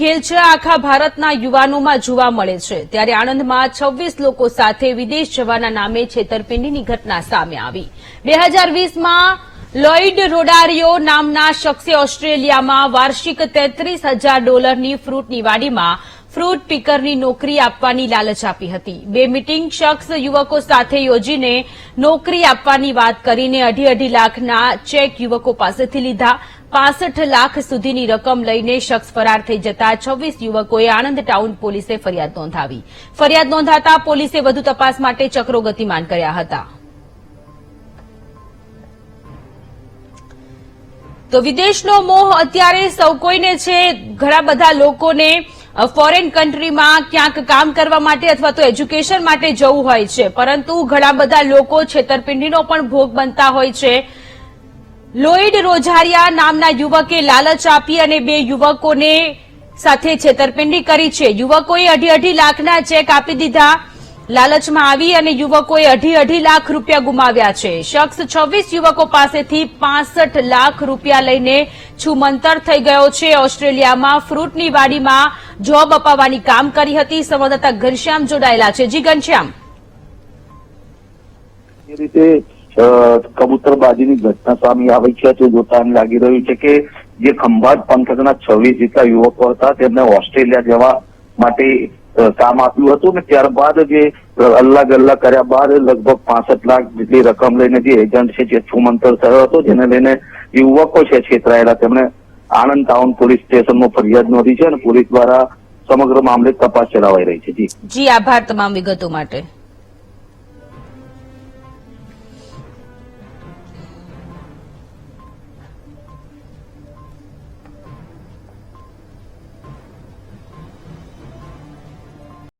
ઘેલછા આખા ભારતના યુવાનોમાં જોવા મળે છે. ત્યારે આણંદમાં છવ્વીસ લોકો સાથે વિદેશ જવાના નામે છેતરપિંડીની ઘટના સામે આવી. બે હજાર વીસમાં લોઇડ રોડારિયો નામના શખ્સે ઓસ્ટ્રેલિયામાં વાર્ષિક તેત્રીસ હજાર ડોલરની ફ્રૂટની વાડીમાં ફ્રૂટ પીકરની નોકરી આપવાની લાલચ આપી હતી. બે મિટિંગ શખ્સ યુવકો સાથે યોજીને નોકરી આપવાની વાત કરીને અઢી અઢી લાખના ચેક યુવકો પાસેથી લીધા. પાસઠ લાખ સુધીની રકમ લઈને શખ્સ ફરાર થઈ જતા છવ્વીસ યુવકોએ આણંદ ટાઉન પોલીસે ફરિયાદ નોંધાવી. ફરિયાદ નોંધાતા પોલીસે વધુ તપાસ માટે ચક્રો ગતિમાન કર્યા હતા. તો વિદેશનો મોહ અત્યારે સૌ કોઈને છે. ઘણા બધા લોકોને ફોરેન કન્ટ્રીમાં ક્યાંક કામ કરવા માટે અથવા તો એજ્યુકેશન માટે જવું હોય છે. પરંતુ ઘણા બધા લોકો છેતરપિંડીનો પણ ભોગ બનતા હોય છે. લોઇડ રોઝારિયા નામના યુવકે લાલચ આપી અને બે યુવકોને સાથે છેતરપિંડી કરી છે. યુવકોએ અઢી અઢી લાખના ચેક આપી દીધા. લાલચમાં આવી અને યુવકોએ અઢી અઢી લાખ રૂપિયા ગુમાવ્યા છે. શખ્સ છવ્વીસ યુવકો પાસેથી પાસઠ લાખ રૂપિયા લઈને છુમંતર થઈ ગયો છે. ઓસ્ટ્રેલિયામાં ફ્રૂટની વાડીમાં જોબ અપાવવાની કામ કરી હતી. સંવાદદાતા ઘનશ્યામ જોડાયેલા છે. જી, ઘનશ્યામ. કબૂતરબાજીની ઘટના સામે આવી છે, તે જોતા લાગી રહ્યું છે કે જે ખંભાત પંથકના છવ્વીસ જેટલા યુવકો હતા, તેમને ઓસ્ટ્રેલિયા જવા માટે કામ આપ્યું હતું ને ત્યારબાદ જે અલ્લા ગલ્લા કર્યા બાદ લગભગ પાસઠ લાખ જેટલી રકમ લઈને જે એજન્ટ છે, જે છુમંતર થયો હતો, જેને લઈને યુવકો છે છેતરાયેલા. તેમણે આણંદ ટાઉન પોલીસ સ્ટેશનમાં ફરિયાદ નોંધી છે અને પોલીસ દ્વારા સમગ્ર મામલે તપાસ ચલાવાઈ રહી છે. જી. જી, આભાર તમામ વિગતો માટે.